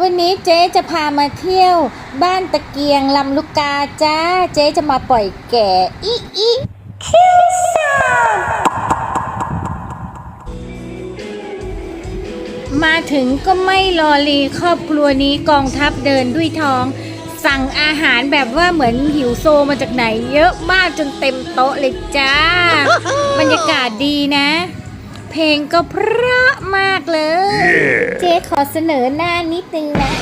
วันนี้เจ๊จะพามาเที่ยวบ้านตะเกียงลำลูกกาจ้า เจ๊จะมาปล่อยแก่อีอีคิวซ่ามาถึงก็ไม่รอลีครอบครัวนี้กองทัพเดินด้วยท้อง สั่งอาหารแบบว่าเหมือนหิวโซมาจากไหน เยอะมากจนเต็มโต๊ะเลยจ้า บรรยากาศดีนะ เพลงก็เพราะมากเลย เจ๊ขอเสนอหน้านิดนึงนะ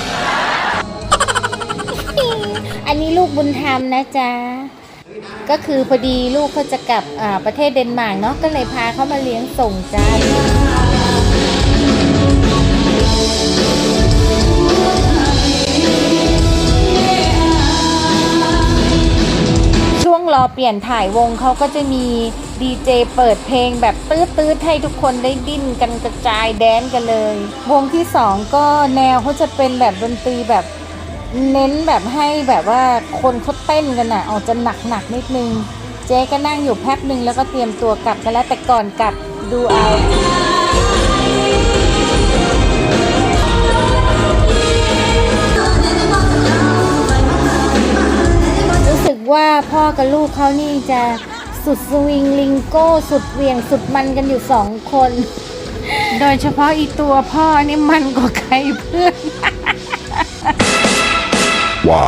อันนี้ลูกบุญธรรมนะจ๊ะ ก็คือพอดีลูกเขาจะกลับอ่าประเทศเดนมาร์กเนาะ ก็เลยพาเขามาเลี้ยงส่งจ้า รอเปลี่ยนถ่ายวงเขาก็จะมีดีเจเปิดเพลงแบบตื้อตืดๆให้ทุกคนได้ดิ้นกันกระจายแดนกันเลย วงที่สองก็แนวเขาจะเป็นแบบดนตรีแบบเน้นแบบให้แบบว่าคนเขาเต้นกันอะออกจะหนักหนักๆนิดนึง เจ๊ก็นั่งอยู่แป๊บนึงแล้วก็เตรียมตัวกลับกันแล้วแต่ก่อนกลับดูเอา ว่าพ่อกับลูกเขานี่จะสุดสวิงลิงโก้สุดเหวี่ยงสุดมันกันอยู่สองคน โดยเฉพาะอีตัวพ่อนี่มันกว่าใครเพื่อน ว้า